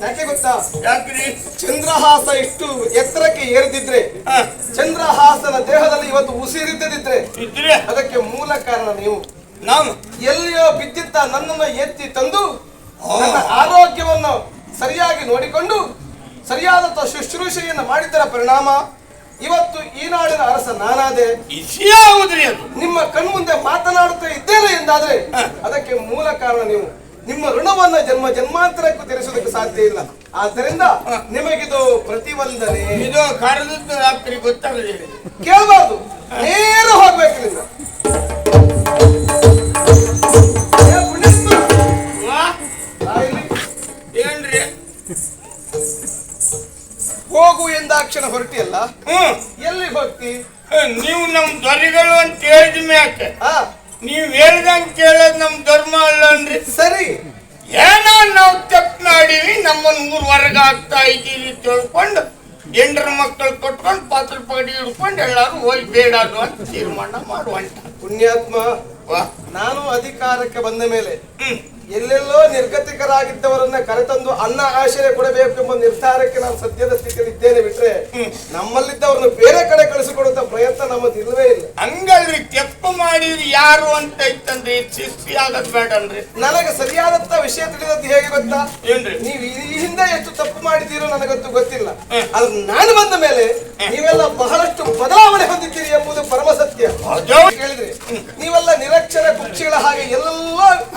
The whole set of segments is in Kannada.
ಯಾಕೆ ಗೊತ್ತಾ? ಯಾಕ್ರಿ? ಚಂದ್ರಹಾಸ ಇಷ್ಟು ಎತ್ತರಕ್ಕೆ ಏರಿದಿದ್ರೆ ಚಂದ್ರಹಾಸನ ದೇಹದಲ್ಲಿ ಇವತ್ತು ಉಸಿರಿದ್ದದಿದ್ರೆ ಇದ್ರೆ? ಅದಕ್ಕೆ ಮೂಲ ಕಾರಣ ನೀವು. ನಾನು? ಎಲ್ಲಿಯೋ ಬಿದ್ದಿದ್ದ ನನ್ನನ್ನು ಎತ್ತಿ ತಂದು ನನ್ನ ಆರೋಗ್ಯವನ್ನು ಸರಿಯಾಗಿ ನೋಡಿಕೊಂಡು ಸರಿಯಾದ ಶುಶ್ರೂಷೆಯನ್ನು ಮಾಡಿದ್ದರ ಪರಿಣಾಮ ಇವತ್ತು ಈ ನಾಡಿನ ಅರಸ ನಾನಾದೆ. ಅದು. ನಿಮ್ಮ ಕಣ್ಮುಂದೆ ಮಾತನಾಡುತ್ತಾ ಇದ್ದೇನೆ ಎಂದಾದ್ರೆ ಅದಕ್ಕೆ ಮೂಲ ಕಾರಣ ನೀವು. ನಿಮ್ಮ ಋಣವನ್ನ ಜನ್ಮ ಜನ್ಮಾಂತರಕ್ಕೂ ತೀರಿಸೋದಕ್ಕೆ ಸಾಧ್ಯ ಇಲ್ಲ. ಆದ್ದರಿಂದ ನಿಮಗಿದು ಪ್ರತಿವಂದನೆ. ಇದು ಕರೆದದ್ದು ರಾತ್ರಿ ಗೊತ್ತಲ್ಲ ಕೇಳಬಾರ್ದು. ನೇರ ಹೋಗ್ಬೇಕು ಇಲ್ಲಿಂದ. ಏ ಪುಣ್ಯಾತ್ಮ, ವಾ, ಬಾ ಇಲ್ಲಿ. ಏನ್ರಿ? ಹೋಗು ಎಂದಾಕ್ಷಣ ಹೊರಟಿಯಲ್ಲ? ಹ್ಮ್. ಎಲ್ಲಿ ಹೋಗ್ತಿ ನೀವು ನಮ್ ದೊರೆಗಳು ಅಂತ ಹೇಳಿದ ಮ್ಯಾಕೆ. ಆ ನೀವ್ ಹೇಳ್ದಂಗ್ ಕೇಳೋದ್ ನಮ್ ಧರ್ಮ ಅಲ್ಲ ಅನ್ರಿ ಸರಿ. ಏನೋ ನಾವು ತಪ್ಪು ಮಾಡೀವಿ ನಮ್ಮನ್ ಊರ್ ಹೊರಗ ಆಗ್ತಾ ಇದ್ದೀವಿ ತಿಳ್ಕೊಂಡು ಎಂಡ್ರ ಮಕ್ಕಳು ಕೊಟ್ಕೊಂಡು ಪಾತ್ರ ಪಗಡಿ ಹಿಡ್ಕೊಂಡು ಎಲ್ಲಾರು ಹೋಗಿ ಬೇಡ ಅಂತ ತೀರ್ಮಾನ ಮಾಡುವಂತ. ಪುಣ್ಯಾತ್ಮ ನಾನು ಅಧಿಕಾರಕ್ಕೆ ಬಂದ ಮೇಲೆ ಎಲ್ಲೆಲ್ಲೋ ನಿರ್ಗತಿಕರಾಗಿದ್ದವರನ್ನ ಕರೆತಂದು ಅನ್ನ ಆಶ್ರಯ ಕೊಡಬೇಕೆಂಬ ನಿರ್ಧಾರಕ್ಕೆ ನಾನು ಸದ್ಯದ ಸ್ಥಿತಿಯಲ್ಲಿ ಇದ್ದೇನೆ ಬಿಟ್ರೆ ನಮ್ಮಲ್ಲಿದ್ದವರನ್ನು ಬೇರೆ ಕಡೆ ಕಳಿಸಿಕೊಡುವಂತ ಪ್ರಯತ್ನ ನಮ್ಮದು ಇಲ್ಲವೇ ಇಲ್ಲ. ಹಂಗಲ್ರಿ ತಪ್ಪು ಮಾಡಿದ್ರು ಯಾರು ಅಂತ ಇತ್ತಂದ್ರಿ ಶಿಸ್ತಿ ಆಗದ್ ಬೇಡನ್ರಿ. ನನಗೆ ಸರಿಯಾದಂತ ವಿಷಯ ತಿಳಿದದ್ದು ಹೇಗೆ ಗೊತ್ತಾ? ಏನ್ರಿ? ನೀವು ಈ ಹಿಂದೆ ಎಷ್ಟು ತಪ್ಪು ಮಾಡಿದ್ದೀರೋ ನನಗಂತೂ ಗೊತ್ತಿಲ್ಲ. ಆದ್ರೆ ನಾನು ಬಂದ ಮೇಲೆ ನೀವೆಲ್ಲ ಬಹಳಷ್ಟು ಬದಲಾವಣೆ ಹೊಂದಿದ್ದೀರಿ ಎಂಬುದು ಪರಮ ಸತ್ಯ. ಹೇಳಿದ್ರಿ ನೀವೆಲ್ಲ ನಿರಕ್ಷರ ಕುಕ್ಷಿಗಳ ಹಾಗೆ ಎಲ್ಲ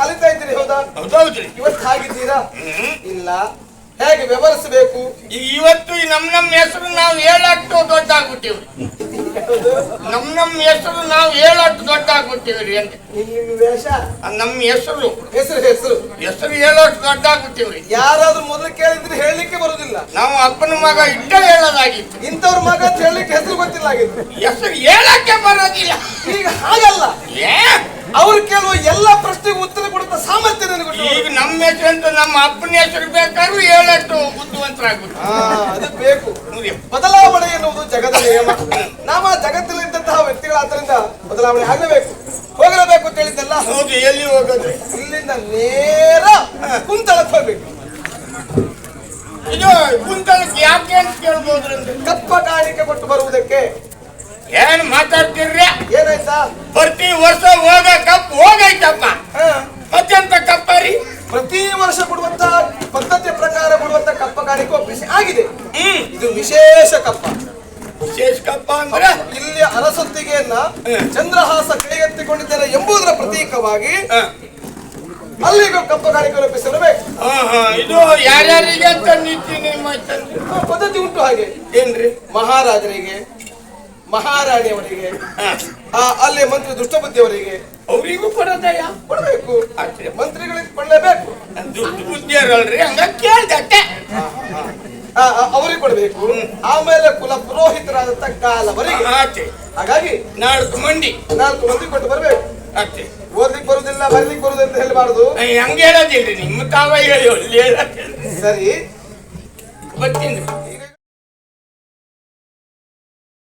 ಅಲಿತಾ ಇದ್ದೀರಿ ಹೌದಾ? ಇವತ್ತು ಹಾಗಿದ್ದೀರಾ? ಇಲ್ಲ. ಹೇಗೆ ವ್ಯವಹರಿಸಬೇಕು ಇವತ್ತು ನಮ್ ನಮ್ ಹೆಸರು ನಾವು ಹೇಳಾಕ್ತೋ ದೊಡ್ಡ ಆಗ್ಬಿಟ್ಟಿವ್ರಿ ನಮ್ ನಮ್ ಹೆಸರು ನಾವು ಹೇಳಕ್ ದೊಡ್ಡ ಆಗ್ಬಿಟ್ಟಿವ್ರಿ ಅಂತ. ನಿಮ್ಮ ವೇಷ? ನಮ್ ಹೆಸರು. ಹೆಸರು ಹೆಸರು. ಹೆಸರು ಹೇಳೋಷ್ಟು ದೊಡ್ಡ ಆಗ್ಬಿಟ್ಟಿವ್ರಿ ಯಾರಾದ್ರೂ ಮೊದಲು ಕೇಳಿದ್ರೆ ಹೇಳಲಿಕ್ಕೆ ಬರುದಿಲ್ಲ. ನಾವು ಅಪ್ಪನ ಮಗ ಇಟ್ಟ ಹೇಳೋದಾಗಿತ್ತು. ಇಂಥವ್ರ ಮಗ ಅಂತ ಹೇಳಲಿಕ್ಕೆ ಹೆಸರು ಗೊತ್ತಿಲ್ಲ ಆಗಿತ್ತು ಹೆಸರು ಹೇಳಕ್ಕೆ ಬರೋದಿಲ್ಲ. ಈಗ ಹಾಗಲ್ಲ. ಏ! ಅವ್ರು ಕೇಳುವ ಎಲ್ಲಾ ಪ್ರಶ್ನೆಗೆ ಉತ್ತರ ಕೊಡುತ್ತ ಸಾಮರ್ಥ್ಯ ನನಗೆ ಈಗ ನಮ್ಮ ಹೆಸರು ಅಂತ ನಮ್ಮ ಅಪ್ಪನ ಹೆಸರು ಬೇಕಾದ್ರೂ ಹೇಳಷ್ಟು ಬುದ್ಧಿವಂತರಾಗ್ಬಿಟ್ಟು. ಅದು ಬೇಕು. ಬದಲಾವಣೆ ಎನ್ನುವುದು ಜಗದ ನಿಯಮ. ನಾವ ವ್ಯಕ್ತಿಗಳಾದ್ರಿಂದ ಬದಲಾವಣೆ ಆಗಲೇಬೇಕು. ಹೋಗಲೇಬೇಕು ಅಂತ ಹೇಳಿದ್ದೆಲ್ಲ ಹೌದು ಎಲ್ಲಿ ಹೋಗೋದು? ಇಲ್ಲಿಂದ ನೇರ ಕುಂತಳಕ್ಕೆ ಹೋಗ್ಬೇಕು. ಇದು ಕುಂತಳಕ್ಕೆ ಯಾಕೆ ಅಂತ ಕೇಳ್ಬೋದ್ರಿ? ಅಂದ್ರೆ. ಕಪ್ಪ ಕಾಣಿಕೆ ಕೊಟ್ಟು ಬರುವುದಕ್ಕೆ ಏನ್ ಮಾತಾಡ್ತಿರ್ರಿ? ಏನಾಯ್ತಾ? ಪ್ರತಿ ವರ್ಷ ಹೋಗ ಕಪ್ ಹೋಗೈತಪ್ಪ. ಹಾ, ಮತ್ತೆಂತ ಕಪ್ಪ ರೀ? ಪ್ರತಿ ವರ್ಷ ಕೊಡುವಂತ ಪದ್ಧತಿಯ ಪ್ರಕಾರ ಕೊಡುವಂತ ಕಪ್ಪ ಕಾಣಿಕೆ ಒಪ್ಪಿಸಿ ಆಗಿದೆ. ಇದು ವಿಶೇಷ ಕಪ್ಪ. ವಿಶೇಷ ಕಪ್ಪ ಅಂದ್ರೆ ಇಲ್ಲಿ ಅರಸೊತ್ತಿಗೆಯನ್ನ ಚಂದ್ರಹಾಸ ಕೈಗೆತ್ತಿಕೊಂಡಿದ್ದಾರೆ ಎಂಬುದರ ಪ್ರತೀಕವಾಗಿ. ಅಲ್ಲಿಗೂ ಕಪ್ಪ ಹ, ಹ, ಇದು ಯಾರ್ಯಾರಿಗೆ ಅಂತ ಪದ್ಧತಿ ಉಂಟು ಹಾಗೆ. ಏನ್ರಿ? ಮಹಾರಾಜರಿಗೆ ಮಹಾರಾಣಿಯವರಿಗೆ ಅಲ್ಲಿ ಮಂತ್ರಿ ದುಷ್ಟಬುದ್ಧಿಯವರಿಗೆ ಅವರಿಗೂ ಕೊಡೋದಯ್ಯ ಕೊಡಬೇಕು. ಮಂತ್ರಿಗಳಿಗೆ ಕೊಡಲೇಬೇಕು. ದುಡ್ಡು ಬುದ್ಧಿಯರಲ್ರಿ ಹಂಗ ಕೇಳ್ದಟ್ಟೆ ಅವರಿಗೆ ಕೊಡಬೇಕು. ಆಮೇಲೆ ಕುಲ ಪುರೋಹಿತರಾದಂತ ಕಾಲವರಿಗೆ ಬರೀ ಹಾಗಾಗಿ ನಾಲ್ಕು ಮಂದಿ. ನಾಲ್ಕು ಮಂದಿ ಕೊಟ್ಟು ಬರಬೇಕು. ಅಷ್ಟೇ ಓದ್ಲಿಕ್ಕೆ ಬರುದಿಲ್ಲ ಬರ್ಲಿಕ್ಕೆ ಬರುದು ಅಂತ ಹೇಳಬಾರದು. ಹಂಗೆ ಹೇಳೋದಿಲ್ರಿ ನಿಮ್ಮ ತಾವ ಹೇಳಿ ಸರಿ. ಬರ್ತೀನಿ.